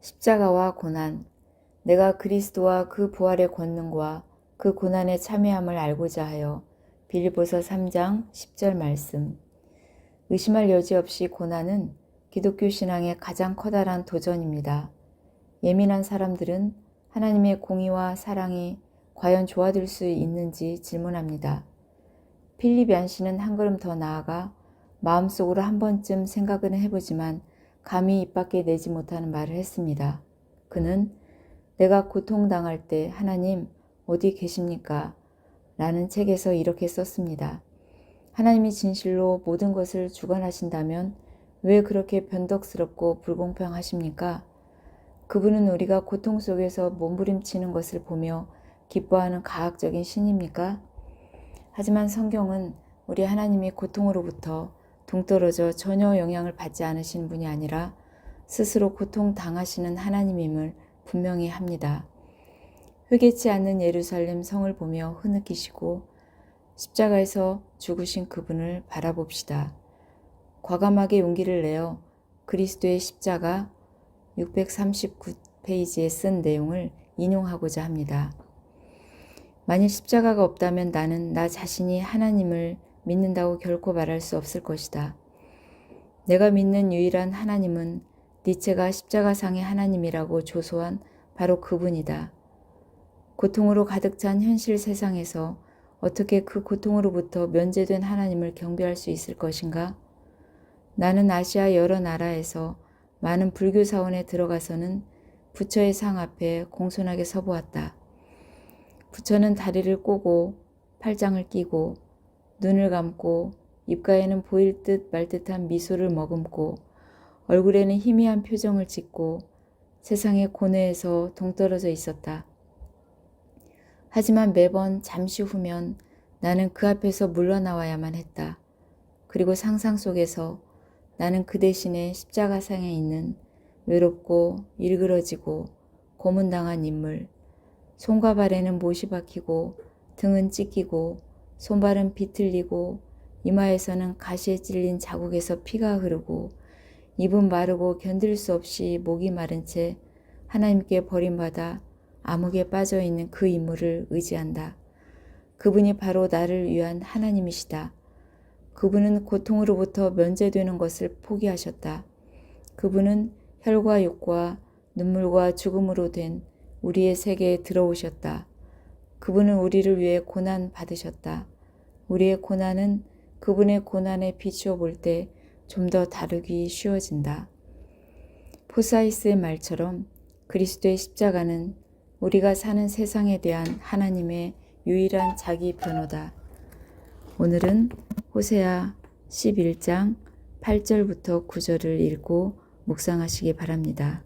십자가와 고난. 내가 그리스도와 그 부활의 권능과 그 고난에 참여함을 알고자 하여 빌립보서 3장 10절 말씀. 의심할 여지 없이 고난은 기독교 신앙의 가장 커다란 도전입니다. 예민한 사람들은 하나님의 공의와 사랑이 과연 좋아질 수 있는지 질문합니다. 필립 얀 씨는 한 걸음 더 나아가 마음속으로 한 번쯤 생각은 해보지만 감히 입 밖에 내지 못하는 말을 했습니다. 그는 내가 고통당할 때 하나님 어디 계십니까? 라는 책에서 이렇게 썼습니다. 하나님이 진실로 모든 것을 주관하신다면 왜 그렇게 변덕스럽고 불공평하십니까? 그분은 우리가 고통 속에서 몸부림치는 것을 보며 기뻐하는 가학적인 신입니까? 하지만 성경은 우리 하나님이 고통으로부터 동떨어져 전혀 영향을 받지 않으신 분이 아니라 스스로 고통 당하시는 하나님임을 분명히 합니다. 회개치 않는 예루살렘 성을 보며 흐느끼시고 십자가에서 죽으신 그분을 바라봅시다. 과감하게 용기를 내어 그리스도의 십자가 639페이지에 쓴 내용을 인용하고자 합니다. 만일 십자가가 없다면 나는 나 자신이 하나님을 믿는다고 결코 말할 수 없을 것이다. 내가 믿는 유일한 하나님은 니체가 십자가상의 하나님이라고 조소한 바로 그분이다. 고통으로 가득 찬 현실 세상에서 어떻게 그 고통으로부터 면제된 하나님을 경배할 수 있을 것인가? 나는 아시아 여러 나라에서 많은 불교 사원에 들어가서는 부처의 상 앞에 공손하게 서보았다. 부처는 다리를 꼬고 팔짱을 끼고 눈을 감고 입가에는 보일 듯 말 듯한 미소를 머금고 얼굴에는 희미한 표정을 짓고 세상의 고뇌에서 동떨어져 있었다. 하지만 매번 잠시 후면 나는 그 앞에서 물러나와야만 했다. 그리고 상상 속에서 나는 그 대신에 십자가상에 있는 외롭고 일그러지고 고문당한 인물, 손과 발에는 못이 박히고 등은 찢기고 손발은 비틀리고 이마에서는 가시에 찔린 자국에서 피가 흐르고 입은 마르고 견딜 수 없이 목이 마른 채 하나님께 버림받아 암흑에 빠져 있는 그 인물을 의지한다. 그분이 바로 나를 위한 하나님이시다. 그분은 고통으로부터 면제되는 것을 포기하셨다. 그분은 혈과 육과 눈물과 죽음으로 된 우리의 세계에 들어오셨다. 그분은 우리를 위해 고난 받으셨다. 우리의 고난은 그분의 고난에 비추어 볼 때 좀 더 다루기 쉬워진다. 포사이스의 말처럼 그리스도의 십자가는 우리가 사는 세상에 대한 하나님의 유일한 자기 변호다. 오늘은 호세아 11장 8절부터 9절을 읽고 묵상하시기 바랍니다.